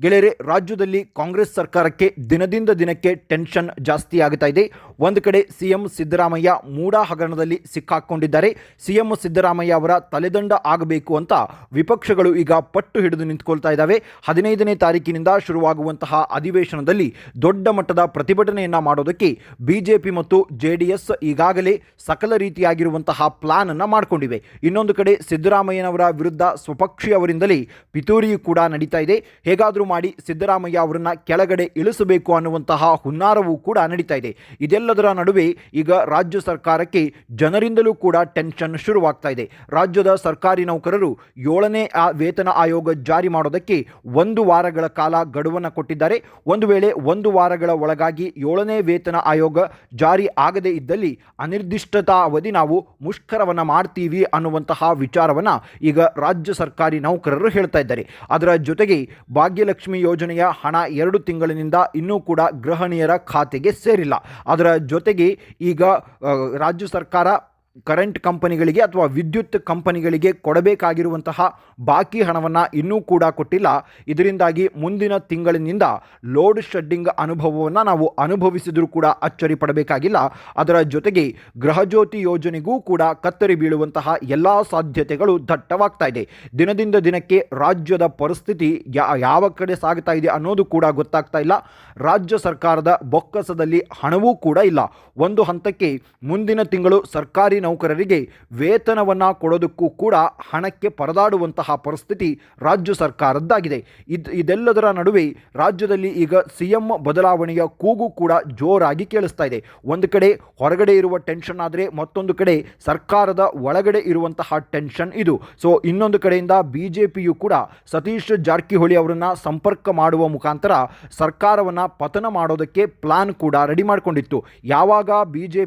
ಗೆಳೆಯರೆ, ರಾಜ್ಯದಲ್ಲಿ ಕಾಂಗ್ರೆಸ್ ಸರ್ಕಾರಕ್ಕೆ ದಿನದಿಂದ ದಿನಕ್ಕೆ ಟೆನ್ಷನ್ ಜಾಸ್ತಿ ಆಗ್ತಾ ಇದೆ. ಒಂದು ಕಡೆ ಸಿಎಂ ಸಿದ್ದರಾಮಯ್ಯ ಮೂಡಾ ಹಗರಣದಲ್ಲಿ ಸಿಕ್ಕಾಕೊಂಡಿದ್ದಾರೆ. ಸಿಎಂ ಸಿದ್ದರಾಮಯ್ಯ ಅವರ ತಲೆದಂಡ ಆಗಬೇಕು ಅಂತ ವಿಪಕ್ಷಗಳು ಈಗ ಪಟ್ಟು ಹಿಡಿದು ನಿಂತ್ಕೊಳ್ತಾ ಇದ್ದಾವೆ. ಹದಿನೈದನೇ ತಾರೀಕಿನಿಂದ ಶುರುವಾಗುವಂತಹ ಅಧಿವೇಶನದಲ್ಲಿ ದೊಡ್ಡ ಮಟ್ಟದ ಪ್ರತಿಭಟನೆಯನ್ನ ಮಾಡೋದಕ್ಕೆ ಬಿಜೆಪಿ ಮತ್ತು ಜೆ ಈಗಾಗಲೇ ಸಕಲ ರೀತಿಯಾಗಿರುವಂತಹ ಪ್ಲಾನ್ ಅನ್ನು ಮಾಡಿಕೊಂಡಿವೆ. ಇನ್ನೊಂದು ಕಡೆ ಸಿದ್ದರಾಮಯ್ಯನವರ ವಿರುದ್ಧ ಸ್ವಪಕ್ಷಿಯವರಿಂದಲೇ ಪಿತೂರಿಯು ಕೂಡ ನಡೀತಾ ಇದೆ. ಹೇಗಾದರೂ ಮಾಡಿ ಸಿದ್ದರಾಮಯ್ಯ ಅವರನ್ನ ಕೆಳಗಡೆ ಇಳಿಸಬೇಕು ಅನ್ನುವಂತಹ ಹುನ್ನಾರವೂ ಕೂಡ ನಡೀತಾ ಇದೆ. ಇದೆಲ್ಲದರ ನಡುವೆ ಈಗ ರಾಜ್ಯ ಸರ್ಕಾರಕ್ಕೆ ಜನರಿಂದಲೂ ಕೂಡ ಟೆನ್ಷನ್ ಶುರುವಾಗ್ತಾ ಇದೆ. ರಾಜ್ಯದ ಸರ್ಕಾರಿ ನೌಕರರು ಏಳನೇ ವೇತನ ಆಯೋಗ ಜಾರಿ ಮಾಡೋದಕ್ಕೆ ಒಂದು ವಾರಗಳ ಕಾಲ ಗಡುವನ್ನು ಕೊಟ್ಟಿದ್ದಾರೆ. ಒಂದು ವೇಳೆ ಒಂದು ವಾರಗಳ ಒಳಗಾಗಿ ಏಳನೇ ವೇತನ ಆಯೋಗ ಜಾರಿ ಆಗದೇ ಇದ್ದಲ್ಲಿ ಅನಿರ್ದಿಷ್ಟತಾ ಅವಧಿ ನಾವು ಮುಷ್ಕರವನ್ನು ಮಾಡ್ತೀವಿ ಅನ್ನುವಂತಹ ವಿಚಾರವನ್ನು ಈಗ ರಾಜ್ಯ ಸರ್ಕಾರಿ ನೌಕರರು ಹೇಳ್ತಾ ಇದ್ದಾರೆ. ಅದರ ಜೊತೆಗೆ ಭಾಗ್ಯಲಕ್ಷ್ಮಿ ಯೋಜನೆಯ ಹಣ ಎರಡು ತಿಂಗಳಿನಿಂದ ಇನ್ನೂ ಕೂಡ ಗೃಹಿಣಿಯರ ಖಾತೆಗೆ ಸೇರಿಲ್ಲ. ಅದರ ಜೊತೆಗೆ ಈಗ ರಾಜ್ಯ ಸರ್ಕಾರ ಕರೆಂಟ್ ಕಂಪನಿಗಳಿಗೆ ಅಥವಾ ವಿದ್ಯುತ್ ಕಂಪನಿಗಳಿಗೆ ಕೊಡಬೇಕಾಗಿರುವಂತಹ ಬಾಕಿ ಹಣವನ್ನು ಇನ್ನೂ ಕೂಡ ಕೊಟ್ಟಿಲ್ಲ. ಇದರಿಂದಾಗಿ ಮುಂದಿನ ತಿಂಗಳಿನಿಂದ ಲೋಡ್ ಶೆಡ್ಡಿಂಗ್ ಅನುಭವವನ್ನು ನಾವು ಅನುಭವಿಸಿದರೂ ಕೂಡ ಅಚ್ಚರಿ ಪಡಬೇಕಾಗಿಲ್ಲ. ಅದರ ಜೊತೆಗೆ ಗೃಹಜ್ಯೋತಿ ಯೋಜನೆಗೂ ಕೂಡ ಕತ್ತರಿ ಬೀಳುವಂತಹ ಎಲ್ಲ ಸಾಧ್ಯತೆಗಳು ದಟ್ಟವಾಗ್ತಾ ಇದೆ. ದಿನದಿಂದ ದಿನಕ್ಕೆ ರಾಜ್ಯದ ಪರಿಸ್ಥಿತಿ ಯಾವ ಕಡೆ ಸಾಗ್ತಾ ಇದೆ ಅನ್ನೋದು ಕೂಡ ಗೊತ್ತಾಗ್ತಾ ಇಲ್ಲ. ರಾಜ್ಯ ಸರ್ಕಾರದ ಬೊಕ್ಕಸದಲ್ಲಿ ಹಣವೂ ಕೂಡ ಇಲ್ಲ. ಒಂದು ಹಂತಕ್ಕೆ ಮುಂದಿನ ತಿಂಗಳು ಸರ್ಕಾರಿ ನೌಕರರಿಗೆ ವೇತನವನ್ನು ಕೊಡೋದಕ್ಕೂ ಕೂಡ ಹಣಕ್ಕೆ ಪರದಾಡುವಂತಹ ಪರಿಸ್ಥಿತಿ ರಾಜ್ಯ ಸರ್ಕಾರದ್ದಾಗಿದೆ. ಇದು, ಇದೆಲ್ಲದರ ನಡುವೆ ರಾಜ್ಯದಲ್ಲಿ ಈಗ ಸಿ ಎಂ ಬದಲಾವಣೆಯ ಕೂಗು ಕೂಡ ಜೋರಾಗಿ ಕೇಳಿಸ್ತಾ ಇದೆ. ಒಂದು ಕಡೆ ಹೊರಗಡೆ ಇರುವ ಟೆನ್ಷನ್ ಆದರೆ ಮತ್ತೊಂದು ಕಡೆ ಸರ್ಕಾರದ ಒಳಗಡೆ ಇರುವಂತಹ ಟೆನ್ಷನ್ ಇದು. ಸೊ, ಇನ್ನೊಂದು ಕಡೆಯಿಂದ ಬಿ ಕೂಡ ಸತೀಶ್ ಜಾರಕಿಹೊಳಿ ಅವರನ್ನು ಸಂಪರ್ಕ ಮಾಡುವ ಮುಖಾಂತರ ಸರ್ಕಾರವನ್ನು ಪತನ ಮಾಡೋದಕ್ಕೆ ಪ್ಲಾನ್ ಕೂಡ ರೆಡಿ ಮಾಡಿಕೊಂಡಿತ್ತು. ಯಾವಾಗ ಬಿ ಜೆ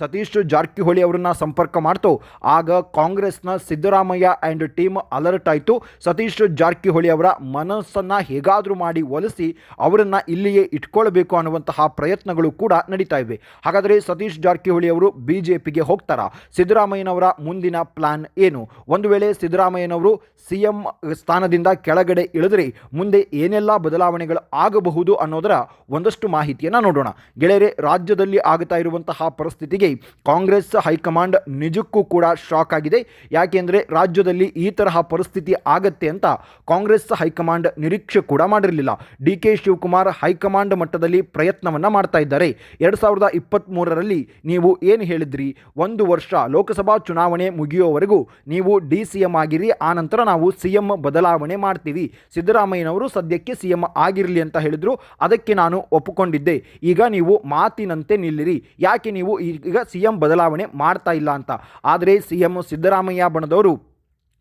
ಸತೀಶ್ ಜಾರಕಿಹೊಳಿ ಅವರನ್ನ ಸಂಪರ್ಕ ಮಾಡ್ತೋ. ಆಗ ಕಾಂಗ್ರೆಸ್ನ ಸಿದ್ದರಾಮಯ್ಯ ಆ್ಯಂಡ್ ಟೀಮ್ ಅಲರ್ಟ್ ಆಯಿತು. ಸತೀಶ್ ಜಾರಕಿಹೊಳಿ ಅವರ ಮನಸ್ಸನ್ನು ಹೇಗಾದರೂ ಮಾಡಿ ಒಲಿಸಿ ಅವರನ್ನು ಇಲ್ಲಿಯೇ ಇಟ್ಕೊಳ್ಬೇಕು ಅನ್ನುವಂತಹ ಪ್ರಯತ್ನಗಳು ಕೂಡ ನಡೀತಾ ಇವೆ. ಹಾಗಾದರೆ ಸತೀಶ್ ಜಾರಕಿಹೊಳಿ ಅವರು ಬಿ ಜೆ ಪಿಗೆ ಹೋಗ್ತಾರಾ? ಸಿದ್ದರಾಮಯ್ಯನವರ ಮುಂದಿನ ಪ್ಲಾನ್ ಏನು? ಒಂದು ವೇಳೆ ಸಿದ್ದರಾಮಯ್ಯನವರು ಸಿ ಎಂ ಸ್ಥಾನದಿಂದ ಕೆಳಗಡೆ ಇಳಿದರೆ ಮುಂದೆ ಏನೆಲ್ಲ ಬದಲಾವಣೆಗಳು ಆಗಬಹುದು ಅನ್ನೋದರ ಒಂದಷ್ಟು ಮಾಹಿತಿಯನ್ನು ನೋಡೋಣ. ಗೆಳೆಯರೆ, ರಾಜ್ಯದಲ್ಲಿ ಆಗ್ತಾ ಇರುವಂತಹ ಪರಿಸ್ಥಿತಿಗೆ ಕಾಂಗ್ರೆಸ್ ಹೈಕಮಾಂಡ್ ನಿಜಕ್ಕೂ ಕೂಡ ಶಾಕ್ ಆಗಿದೆ. ಯಾಕೆಂದರೆ ರಾಜ್ಯದಲ್ಲಿ ಈ ತರಹ ಪರಿಸ್ಥಿತಿ ಆಗತ್ತೆ ಅಂತ ಕಾಂಗ್ರೆಸ್ ಹೈಕಮಾಂಡ್ ನಿರೀಕ್ಷೆ ಕೂಡ ಮಾಡಿರಲಿಲ್ಲ. ಡಿ ಕೆ ಶಿವಕುಮಾರ್ ಹೈಕಮಾಂಡ್ ಮಟ್ಟದಲ್ಲಿ ಪ್ರಯತ್ನವನ್ನು ಮಾಡ್ತಾ ಇದ್ದಾರೆ. ಎರಡು ಸಾವಿರದ ಇಪ್ಪತ್ತ್ಮೂರರಲ್ಲಿ ನೀವು ಏನು ಹೇಳಿದ್ರಿ? ಒಂದು ವರ್ಷ ಲೋಕಸಭಾ ಚುನಾವಣೆ ಮುಗಿಯುವವರೆಗೂ ನೀವು ಡಿ ಸಿ ಎಂ ಆಗಿರಿ ಆನಂತರ ನಾವು ಸಿ ಎಂ ಬದಲಾವಣೆ ಮಾಡ್ತೀವಿ. ಸಿದ್ದರಾಮಯ್ಯನವರು ಸದ್ಯಕ್ಕೆ ಸಿ ಎಂ ಆಗಿರಲಿ ಅಂತ ಹೇಳಿದ್ರು. ಅದಕ್ಕೆ ನಾನು ಒಪ್ಪಿಕೊಂಡಿದ್ದೆ. ಈಗ ನೀವು ಮಾತಿನಂತೆ ನಿಲ್ಲಿರಿ. ಯಾಕೆ ನೀವು ಈಗ ಸಿ ಎಂ ಬದಲಾವಣೆ ಮಾಡ್ತಾ ಇಲ್ಲ ಅಂತ. ಆದರೆ ಸಿ ಎಂ ಸಿದ್ದರಾಮಯ್ಯ ಬಣದವರು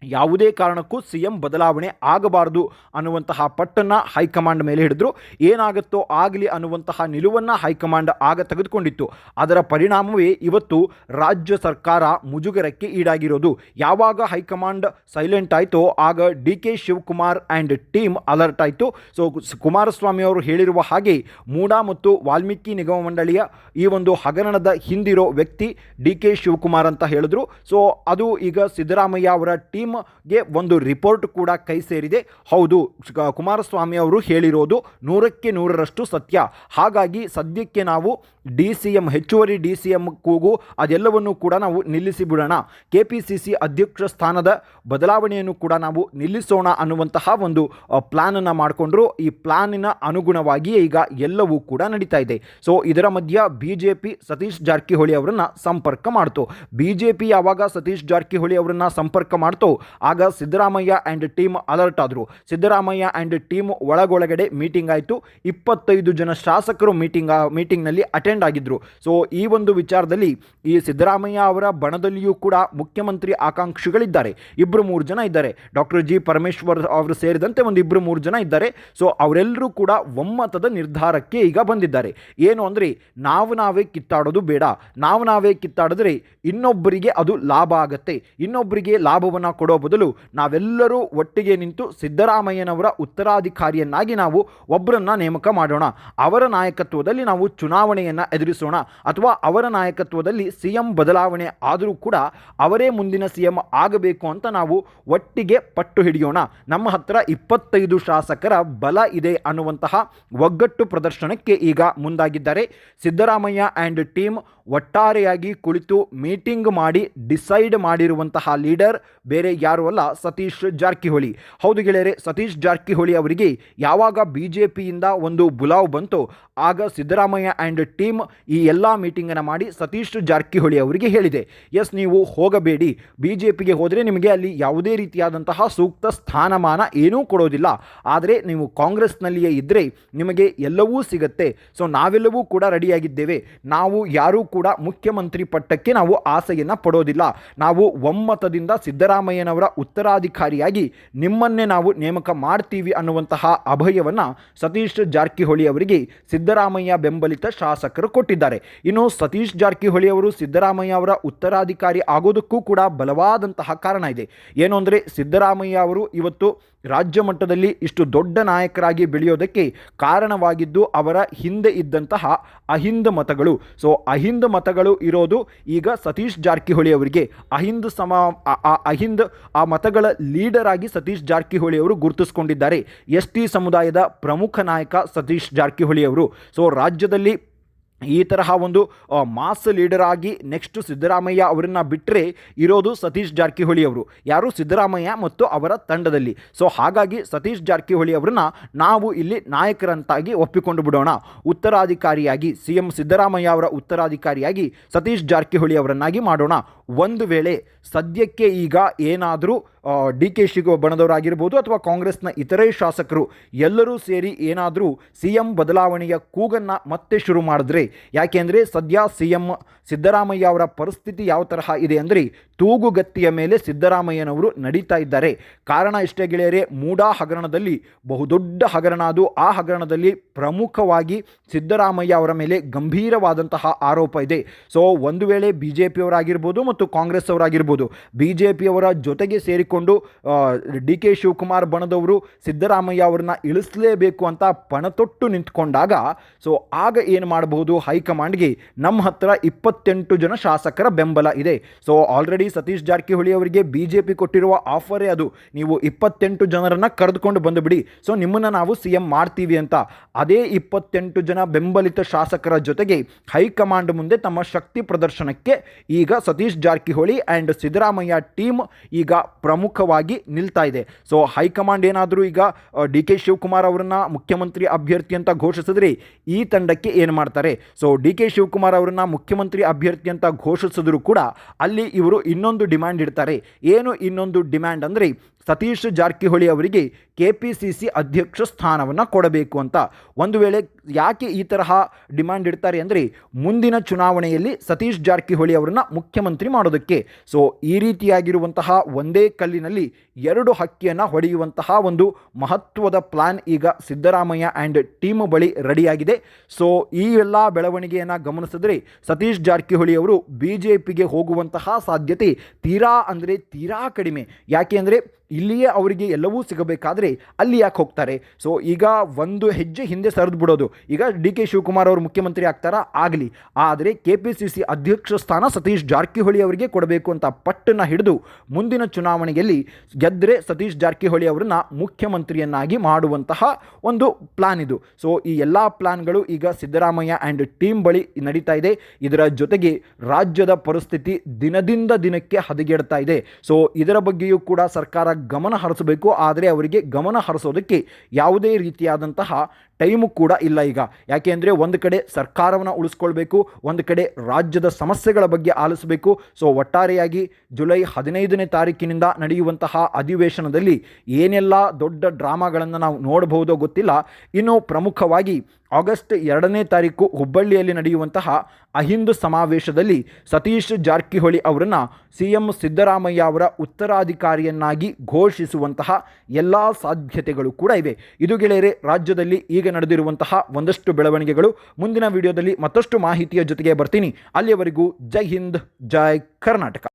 ಯಾವುದೇ ಕಾರಣಕ್ಕೂ ಸಿ ಎಂ ಬದಲಾವಣೆ ಆಗಬಾರದು ಅನ್ನುವಂತಹ ಪಟ್ಟನ್ನು ಹೈಕಮಾಂಡ್ ಮೇಲೆ ಹಿಡಿದ್ರು. ಏನಾಗುತ್ತೋ ಆಗಲಿ ಅನ್ನುವಂತಹ ನಿಲುವನ್ನು ಹೈಕಮಾಂಡ್ ಆಗ ತೆಗೆದುಕೊಂಡಿತ್ತು. ಅದರ ಪರಿಣಾಮವೇ ಇವತ್ತು ರಾಜ್ಯ ಸರ್ಕಾರ ಮುಜುಗರಕ್ಕೆ ಈಡಾಗಿರೋದು. ಯಾವಾಗ ಹೈಕಮಾಂಡ್ ಸೈಲೆಂಟ್ ಆಯಿತೋ ಆಗ D K Shivakumar and team alert ಆಯಿತು. ಸೊ, ಕುಮಾರಸ್ವಾಮಿ ಅವರು ಹೇಳಿರುವ ಹಾಗೆ ಮೂಡಾ ಮತ್ತು ವಾಲ್ಮೀಕಿ ನಿಗಮ ಮಂಡಳಿಯ ಈ ಒಂದು ಹಗರಣದ ಹಿಂದಿರೋ ವ್ಯಕ್ತಿ ಡಿ ಕೆ ಶಿವಕುಮಾರ್ ಅಂತ ಹೇಳಿದ್ರು. ಸೊ, ಅದು ಈಗ ಸಿದ್ದರಾಮಯ್ಯ ಅವರ ಟೀಮ್ಗೆ ಒಂದು ರಿಪೋರ್ಟ್ ಕೂಡ ಕೈ ಸೇರಿದೆ. ಹೌದು ಕುಮಾರಸ್ವಾಮಿ ಅವರು ಹೇಳಿರೋದು ನೂರಕ್ಕೆ ನೂರರಷ್ಟು ಸತ್ಯ. ಹಾಗಾಗಿ ಸದ್ಯಕ್ಕೆ ನಾವು ಡಿ ಸಿ ಎಂ, ಹೆಚ್ಚುವರಿ ಡಿ ಸಿ ಎಂ ಕೂಗು ಅದೆಲ್ಲವನ್ನು ಕೂಡ ನಾವು ನಿಲ್ಲಿಸಿ ಬಿಡೋಣ ಕೆ ಪಿ ಸಿ ಸಿ ಅಧ್ಯಕ್ಷ ಸ್ಥಾನದ ಬದಲಾವಣೆಯನ್ನು ಕೂಡ ನಾವು ನಿಲ್ಲಿಸೋಣ ಅನ್ನುವಂತಹ ಒಂದು ಪ್ಲ್ಯಾನನ್ನು ಮಾಡಿಕೊಂಡ್ರು. ಈ ಪ್ಲ್ಯಾನಿನ ಅನುಗುಣವಾಗಿಯೇ ಈಗ ಎಲ್ಲವೂ ಕೂಡ ನಡೀತಾ ಇದೆ. ಸೊ, ಇದರ ಮಧ್ಯ B J P Satish Jarkiholi ಅವರನ್ನು ಸಂಪರ್ಕ ಮಾಡ್ತು. ಬಿ ಜೆ ಪಿ ಯಾವಾಗ ಸತೀಶ್ ಜಾರಕಿಹೊಳಿ ಅವರನ್ನು ಸಂಪರ್ಕ ಮಾಡ್ತೋ ಆಗ ಸಿದ್ದರಾಮಯ್ಯ ಆ್ಯಂಡ್ ಟೀಮ್ ಅಲರ್ಟ್ ಆದರು. ಸಿದ್ದರಾಮಯ್ಯ ಆ್ಯಂಡ್ ಟೀಮ್ ಒಳಗೊಳಗಡೆ ಮೀಟಿಂಗ್ ಆಯಿತು. ಇಪ್ಪತ್ತೈದು ಜನ ಶಾಸಕರು ಮೀಟಿಂಗ್ ಮೀಟಿಂಗ್ನಲ್ಲಿ ಅಟೆಂಡ್ ಆಗಿದ್ದರು ಸೊ ಈ ಒಂದು ವಿಚಾರದಲ್ಲಿ ಈ ಸಿದ್ದರಾಮಯ್ಯ ಅವರ ಬಣದಲ್ಲಿಯೂ ಕೂಡ ಮುಖ್ಯಮಂತ್ರಿ ಆಕಾಂಕ್ಷಿಗಳಿದ್ದಾರೆ. ಇಬ್ಬರು ಮೂರು ಜನ ಇದ್ದಾರೆ. ಡಾಕ್ಟರ್ ಜಿ ಪರಮೇಶ್ವರ್ ಅವರು ಸೇರಿದಂತೆ ಒಂದು ಇಬ್ಬರು ಮೂರು ಜನ ಇದ್ದಾರೆ. ಸೊ ಅವರೆಲ್ಲರೂ ಕೂಡ ಒಮ್ಮತದ ನಿರ್ಧಾರಕ್ಕೆ ಈಗ ಬಂದಿದ್ದಾರೆ. ಏನು ಅಂದರೆ, ನಾವು ನಾವೇ ಕಿತ್ತಾಡೋದು ಬೇಡ. ನಾವು ನಾವೇ ಕಿತ್ತಾಡಿದ್ರೆ ಇನ್ನೊಬ್ಬರಿಗೆ ಅದು ಲಾಭ ಆಗತ್ತೆ. ಇನ್ನೊಬ್ಬರಿಗೆ ಲಾಭವನ್ನು ಕೊಡೋ ಬದಲು ನಾವೆಲ್ಲರೂ ಒಟ್ಟಿಗೆ ನಿಂತು ಸಿದ್ದರಾಮಯ್ಯನವರ ಉತ್ತರಾಧಿಕಾರಿಯನ್ನಾಗಿ ನಾವು ಒಬ್ಬರನ್ನ ನೇಮಕ ಮಾಡೋಣ. ಅವರ ನಾಯಕತ್ವದಲ್ಲಿ ನಾವು ಚುನಾವಣೆಯನ್ನು ಎದುರಿಸೋಣ. ಅಥವಾ ಅವರ ನಾಯಕತ್ವದಲ್ಲಿ ಸಿ ಎಂ ಬದಲಾವಣೆ ಆದರೂ ಕೂಡ ಅವರೇ ಮುಂದಿನ ಸಿ ಎಂ ಆಗಬೇಕು ಅಂತ ನಾವು ಒಟ್ಟಿಗೆ ಪಟ್ಟು ಹಿಡಿಯೋಣ. ನಮ್ಮ ಹತ್ರ ಇಪ್ಪತ್ತೈದು ಶಾಸಕರ ಬಲ ಇದೆ ಅನ್ನುವಂತಹ ಒಗ್ಗಟ್ಟು ಪ್ರದರ್ಶನಕ್ಕೆ ಈಗ ಮುಂದಾಗಿದ್ದಾರೆ. ಸಿದ್ದರಾಮಯ್ಯ ಆ್ಯಂಡ್ ಟೀಮ್ ಒಟ್ಟಾರೆಯಾಗಿ ಕುಳಿತು ಮೀಟಿಂಗ್ ಮಾಡಿ ಡಿಸೈಡ್ ಮಾಡಿರುವಂತಹ ಲೀಡರ್ ಬೇರೆ ಯಾರು ಅಲ್ಲ, ಸತೀಶ್ ಜಾರಕಿಹೊಳಿ. ಹೌದು ಗೆಳೆಯರೆ, ಸತೀಶ್ ಜಾರಕಿಹೊಳಿ ಅವರಿಗೆ ಯಾವಾಗ ಬಿ ಜೆ ಪಿಯಿಂದ ಒಂದು ಬುಲಾವ್ ಬಂತು, ಆಗ ಸಿದ್ದರಾಮಯ್ಯ ಆ್ಯಂಡ್ ಟೀಮ್ ಈ ಎಲ್ಲ ಮೀಟಿಂಗನ್ನು ಮಾಡಿ ಸತೀಶ್ ಜಾರಕಿಹೊಳಿ ಅವರಿಗೆ ಹೇಳಿದೆ. ಎಸ್, ನೀವು ಹೋಗಬೇಡಿ. ಬಿ ಜೆ ಪಿಗೆ ಹೋದರೆ ನಿಮಗೆ ಅಲ್ಲಿ ಯಾವುದೇ ರೀತಿಯಾದಂತಹ ಸೂಕ್ತ ಸ್ಥಾನಮಾನ ಏನೂ ಕೊಡೋದಿಲ್ಲ. ಆದರೆ ನೀವು ಕಾಂಗ್ರೆಸ್ನಲ್ಲಿಯೇ ಇದ್ದರೆ ನಿಮಗೆ ಎಲ್ಲವೂ ಸಿಗತ್ತೆ. ಸೊ, ನಾವೆಲ್ಲವೂ ಕೂಡ ರೆಡಿಯಾಗಿದ್ದೇವೆ. ನಾವು ಯಾರೂ ಮುಖ್ಯಮಂತ್ರಿ ಪಟ್ಟಕ್ಕೆ ನಾವು ಆಸೆಯನ್ನು ಪಡೋದಿಲ್ಲ. ನಾವು ಒಮ್ಮತದಿಂದ ಸಿದ್ದರಾಮಯ್ಯನವರ ಉತ್ತರಾಧಿಕಾರಿಯಾಗಿ ನಿಮ್ಮನ್ನೇ ನಾವು ನೇಮಕ ಮಾಡ್ತೀವಿ ಅನ್ನುವಂತಹ ಅಭಯವನ್ನು ಸತೀಶ್ ಜಾರಕಿಹೊಳಿ ಅವರಿಗೆ ಸಿದ್ದರಾಮಯ್ಯ ಬೆಂಬಲಿತ ಶಾಸಕರು ಕೊಟ್ಟಿದ್ದಾರೆ. ಇನ್ನು ಸತೀಶ್ ಜಾರಕಿಹೊಳಿ ಅವರು ಸಿದ್ದರಾಮಯ್ಯ ಅವರ ಉತ್ತರಾಧಿಕಾರಿ ಆಗೋದಕ್ಕೂ ಕೂಡ ಬಲವಾದಂತಹ ಕಾರಣ ಇದೆ. ಏನು ಅಂದರೆ ಸಿದ್ದರಾಮಯ್ಯ ಅವರು ಇವತ್ತು ರಾಜ್ಯ ಮಟ್ಟದಲ್ಲಿ ಇಷ್ಟು ದೊಡ್ಡ ನಾಯಕರಾಗಿ ಬೆಳೆಯೋದಕ್ಕೆ ಕಾರಣವಾಗಿದ್ದು ಅವರ ಹಿಂದೆ ಇದ್ದಂತಹ ಅಹಿಂದ ಮತಗಳು. ಸೊ ಅಹಿಂದ ಮತಗಳು ಇರೋದು ಈಗ ಸತೀಶ್ ಜಾರಕಿಹೊಳಿ ಅವರಿಗೆ. ಅಹಿಂದ ಸಮ ಅಹಿಂದ್, ಆ ಮತಗಳ ಲೀಡರ್ ಆಗಿ ಸತೀಶ್ ಜಾರಕಿಹೊಳಿ ಅವರು ಗುರುತಿಸ್ಕೊಂಡಿದ್ದಾರೆ. ಎಸ್ ಟಿ ಸಮುದಾಯದ ಪ್ರಮುಖ ನಾಯಕ ಸತೀಶ್ ಜಾರಕಿಹೊಳಿ ಅವರು. ಸೊ ರಾಜ್ಯದಲ್ಲಿ ಈ ತರಹ ಒಂದು ಮಾಸ್ ಲೀಡರ್ ಆಗಿ ನೆಕ್ಸ್ಟ್ ಸಿದ್ದರಾಮಯ್ಯ ಅವರನ್ನು ಬಿಟ್ಟರೆ ಇರೋದು ಸತೀಶ್ ಜಾರಕಿಹೊಳಿ ಅವರು. ಯಾರು? ಸಿದ್ದರಾಮಯ್ಯ ಮತ್ತು ಅವರ ತಂಡದಲ್ಲಿ. ಸೊ ಹಾಗಾಗಿ ಸತೀಶ್ ಜಾರಕಿಹೊಳಿ ಅವರನ್ನ ನಾವು ಇಲ್ಲಿ ನಾಯಕರಂತಾಗಿ ಒಪ್ಪಿಕೊಂಡು ಬಿಡೋಣ. ಉತ್ತರಾಧಿಕಾರಿಯಾಗಿ, ಸಿ ಎಂ ಸಿದ್ದರಾಮಯ್ಯ ಅವರ ಉತ್ತರಾಧಿಕಾರಿಯಾಗಿ ಸತೀಶ್ ಜಾರಕಿಹೊಳಿ ಅವರನ್ನಾಗಿ ಮಾಡೋಣ. ಒಂದು ವೇಳೆ ಸದ್ಯಕ್ಕೆ ಈಗ ಏನಾದರೂ ಡಿ ಕೆ ಶಿಗೋ ಬಣದವರಾಗಿರ್ಬೋದು ಅಥವಾ ಕಾಂಗ್ರೆಸ್ನ ಇತರೆ ಶಾಸಕರು ಎಲ್ಲರೂ ಸೇರಿ ಏನಾದರೂ ಸಿ ಎಂ ಬದಲಾವಣೆಯ ಕೂಗನ್ನು ಮತ್ತೆ ಶುರು ಮಾಡಿದ್ರೆ ಯಾಕೆಂದರೆ ಸದ್ಯ ಸಿ ಎಂ ಸಿದ್ದರಾಮಯ್ಯ ಅವರ ಪರಿಸ್ಥಿತಿ ಯಾವ ತರಹ ಇದೆ ಅಂದರೆ ತೂಗುಗತ್ತಿಯ ಮೇಲೆ ಸಿದ್ದರಾಮಯ್ಯನವರು ನಡೀತಾ ಇದ್ದಾರೆ. ಕಾರಣ ಇಷ್ಟೇ ಗೆಳೆಯರೆ, ಮೂಡಾ ಹಗರಣದಲ್ಲಿ, ಬಹುದೊಡ್ಡ ಹಗರಣ ಅದು. ಆ ಹಗರಣದಲ್ಲಿ ಪ್ರಮುಖವಾಗಿ ಸಿದ್ದರಾಮಯ್ಯ ಅವರ ಮೇಲೆ ಗಂಭೀರವಾದಂತಹ ಆರೋಪ ಇದೆ. ಸೊ ಒಂದು ವೇಳೆ ಬಿ ಜೆ ಪಿಯವರಾಗಿರ್ಬೋದು ಮತ್ತು ಕಾಂಗ್ರೆಸ್ ಅವರಾಗಿರ್ಬೋದು ಬಿ ಜೆ ಪಿಯವರ ಜೊತೆಗೆ ಸೇರಿಕೊಂಡು ಡಿ ಕೆ ಶಿವಕುಮಾರ್ ಬಣದವರು ಸಿದ್ದರಾಮಯ್ಯ ಅವರನ್ನ ಇಳಿಸಲೇಬೇಕು ಅಂತ ಪಣತೊಟ್ಟು ನಿಂತ್ಕೊಂಡಾಗ, ಸೊ, ಆಗ ಏನು ಮಾಡಬಹುದು? ಹೈಕಮಾಂಡ್ಗೆ ನಮ್ಮ ಹತ್ರ ಇಪ್ಪತ್ತೆಂಟು ಜನ ಶಾಸಕರ ಬೆಂಬಲ ಇದೆ. ಸೊ ಆಲ್ರೆಡಿ ಸತೀಶ್ ಜಾರಕಿಹೊಳಿ ಅವರಿಗೆ ಬಿ ಜೆ ಪಿ ಕೊಟ್ಟಿರುವ ಆಫರೇ ಅದು. ನೀವು ಇಪ್ಪತ್ತೆಂಟು ಜನರನ್ನು ಕರೆದುಕೊಂಡು ಬಂದುಬಿಡಿ ಸೊ, ನಿಮ್ಮನ್ನು ನಾವು ಸಿ ಎಂ ಮಾಡ್ತೀವಿ ಅಂತ. ಅದೇ ಇಪ್ಪತ್ತೆಂಟು ಜನ ಬೆಂಬಲಿತ ಶಾಸಕರ ಜೊತೆಗೆ ಹೈಕಮಾಂಡ್ ಮುಂದೆ ತಮ್ಮ ಶಕ್ತಿ ಪ್ರದರ್ಶನಕ್ಕೆ ಈಗ ಸತೀಶ್ ಜಾರಕಿಹೊಳಿ ಆ್ಯಂಡ್ ಸಿದ್ದರಾಮಯ್ಯ ಟೀಮ್ ಈಗ ಪ್ರಮುಖವಾಗಿ ನಿಲ್ತಾ ಇದೆ. ಸೊ ಹೈಕಮಾಂಡ್ ಏನಾದರೂ ಈಗ ಡಿ ಕೆ ಶಿವಕುಮಾರ್ ಅವರನ್ನ ಮುಖ್ಯಮಂತ್ರಿ ಅಭ್ಯರ್ಥಿ ಅಂತ ಘೋಷಿಸಿದ್ರೆ ಈ ತಂಡಕ್ಕೆ ಏನು ಮಾಡ್ತಾರೆ? ಸೊ ಡಿ ಕೆ ಶಿವಕುಮಾರ್ ಅವರನ್ನ ಮುಖ್ಯಮಂತ್ರಿ ಅಭ್ಯರ್ಥಿ ಅಂತ ಘೋಷಿಸಿದ್ರು ಕೂಡ ಅಲ್ಲಿ ಇವರು ಇನ್ನೊಂದು ಡಿಮ್ಯಾಂಡ್ ಇಡ್ತಾರೆ. ಏನು ಇನ್ನೊಂದು ಡಿಮ್ಯಾಂಡ್ ಅಂದರೆ ಸತೀಶ್ ಜಾರಕಿಹೊಳಿ ಅವರಿಗೆ ಕೆ ಪಿ ಸಿ ಸಿ ಅಧ್ಯಕ್ಷ ಸ್ಥಾನವನ್ನು ಕೊಡಬೇಕು ಅಂತ. ಒಂದು ವೇಳೆ ಯಾಕೆ ಈ ತರಹ ಡಿಮ್ಯಾಂಡ್ ಇಡ್ತಾರೆ ಅಂದರೆ ಮುಂದಿನ ಚುನಾವಣೆಯಲ್ಲಿ ಸತೀಶ್ ಜಾರಕಿಹೊಳಿ ಅವರನ್ನು ಮುಖ್ಯಮಂತ್ರಿ ಮಾಡೋದಕ್ಕೆ. ಸೊ ಈ ರೀತಿಯಾಗಿರುವಂತಹ ಒಂದೇ ಕಲ್ಲಿನಲ್ಲಿ ಎರಡು ಹಕ್ಕಿಯನ್ನು ಹೊಡೆಯುವಂತಹ ಒಂದು ಮಹತ್ವದ ಪ್ಲಾನ್ ಈಗ ಸಿದ್ದರಾಮಯ್ಯ ಆ್ಯಂಡ್ ಟೀಮ್ ಬಳಿ ರೆಡಿಯಾಗಿದೆ. ಸೊ ಈ ಎಲ್ಲ ಬೆಳವಣಿಗೆಯನ್ನು ಗಮನಿಸಿದ್ರೆ ಸತೀಶ್ ಜಾರಕಿಹೊಳಿ ಅವರು ಬಿ ಜೆ ಪಿಗೆ ಹೋಗುವಂತಹ ಸಾಧ್ಯತೆ ತೀರಾ ಅಂದರೆ ತೀರಾ ಕಡಿಮೆ. ಯಾಕೆ ಅಂದರೆ ಇಲ್ಲಿಯೇ ಅವರಿಗೆ ಎಲ್ಲವೂ ಸಿಗಬೇಕಾದ್ರೆ ಅಲ್ಲಿ ಯಾಕೆ ಹೋಗ್ತಾರೆ? ಸೊ ಈಗ ಒಂದು ಹೆಜ್ಜೆ ಹಿಂದೆ ಸರಿದು ಬಿಡೋದು. ಈಗ ಡಿ ಕೆ ಶಿವಕುಮಾರ್ ಅವರು ಮುಖ್ಯಮಂತ್ರಿ ಆಗ್ತಾರಾ? ಆಗಲಿ. ಆದರೆ ಕೆ ಪಿ ಸಿ ಸಿ ಅಧ್ಯಕ್ಷ ಸ್ಥಾನ ಸತೀಶ್ ಜಾರಕಿಹೊಳಿ ಅವರಿಗೆ ಕೊಡಬೇಕು ಅಂತ ಪಟ್ಟನ್ನು ಹಿಡಿದು ಮುಂದಿನ ಚುನಾವಣೆಯಲ್ಲಿ ಗೆದ್ದರೆ ಸತೀಶ್ ಜಾರಕಿಹೊಳಿ ಅವರನ್ನ ಮುಖ್ಯಮಂತ್ರಿಯನ್ನಾಗಿ ಮಾಡುವಂತಹ ಒಂದು ಪ್ಲಾನ್ ಇದು. ಸೊ ಈ ಎಲ್ಲ ಪ್ಲಾನ್ಗಳು ಈಗ ಸಿದ್ದರಾಮಯ್ಯ ಆ್ಯಂಡ್ ಟೀಮ್ ಬಳಿ ನಡೀತಾ ಇದೆ. ಇದರ ಜೊತೆಗೆ ರಾಜ್ಯದ ಪರಿಸ್ಥಿತಿ ದಿನದಿಂದ ದಿನಕ್ಕೆ ಹದಗೆಡ್ತಾ ಇದೆ. ಸೊ ಇದರ ಬಗ್ಗೆಯೂ ಕೂಡ ಸರ್ಕಾರ ಗಮನ ಹರಿಸಬೇಕು ಆದರೆ ಅವರಿಗೆ ಗಮನ ಹರಿಸೋದಕ್ಕೆ ಯಾವುದೇ ರೀತಿಯಾದಂತಹ ಟೈಮು ಕೂಡ ಇಲ್ಲ ಈಗ. ಯಾಕೆ ಅಂದರೆ ಒಂದು ಕಡೆ ಸರ್ಕಾರವನ್ನು ಉಳಿಸ್ಕೊಳ್ಬೇಕು, ಒಂದು ಕಡೆ ರಾಜ್ಯದ ಸಮಸ್ಯೆಗಳ ಬಗ್ಗೆ ಆಲಿಸಬೇಕು. ಸೊ ಒಟ್ಟಾರೆಯಾಗಿ ಜುಲೈ ಹದಿನೈದನೇ ತಾರೀಕಿನಿಂದ ನಡೆಯುವಂತಹ ಅಧಿವೇಶನದಲ್ಲಿ ಏನೆಲ್ಲ ದೊಡ್ಡ ಡ್ರಾಮಾಗಳನ್ನು ನಾವು ನೋಡಬಹುದೋ ಗೊತ್ತಿಲ್ಲ. ಇನ್ನು ಪ್ರಮುಖವಾಗಿ ಆಗಸ್ಟ್ ಎರಡನೇ ತಾರೀಕು ಹುಬ್ಬಳ್ಳಿಯಲ್ಲಿ ನಡೆಯುವಂತಹ ಅಹಿಂದು ಸಮಾವೇಶದಲ್ಲಿ ಸತೀಶ್ ಜಾರಕಿಹೊಳಿ ಅವರನ್ನು ಸಿ ಎಂ ಸಿದ್ದರಾಮಯ್ಯ ಅವರ ಉತ್ತರಾಧಿಕಾರಿಯನ್ನಾಗಿ ಘೋಷಿಸುವಂತಹ ಎಲ್ಲ ಸಾಧ್ಯತೆಗಳು ಕೂಡ ಇವೆ. ಇದು ಗೆಳೆಯರೆ, ರಾಜ್ಯದಲ್ಲಿ ಈಗ ನಡೆದಿರುವಂತಹ ಒಂದಷ್ಟು ಬೆಳವಣಿಗೆಗಳು ಮುಂದಿನ ವಿಡಿಯೋದಲ್ಲಿ ಮತ್ತಷ್ಟು ಮಾಹಿತಿಯ ಜೊತೆಗೆ ಬರ್ತೀನಿ. ಅಲ್ಲಿಯವರೆಗೂ ಜೈ ಹಿಂದ್ ಜೈ ಕರ್ನಾಟಕ.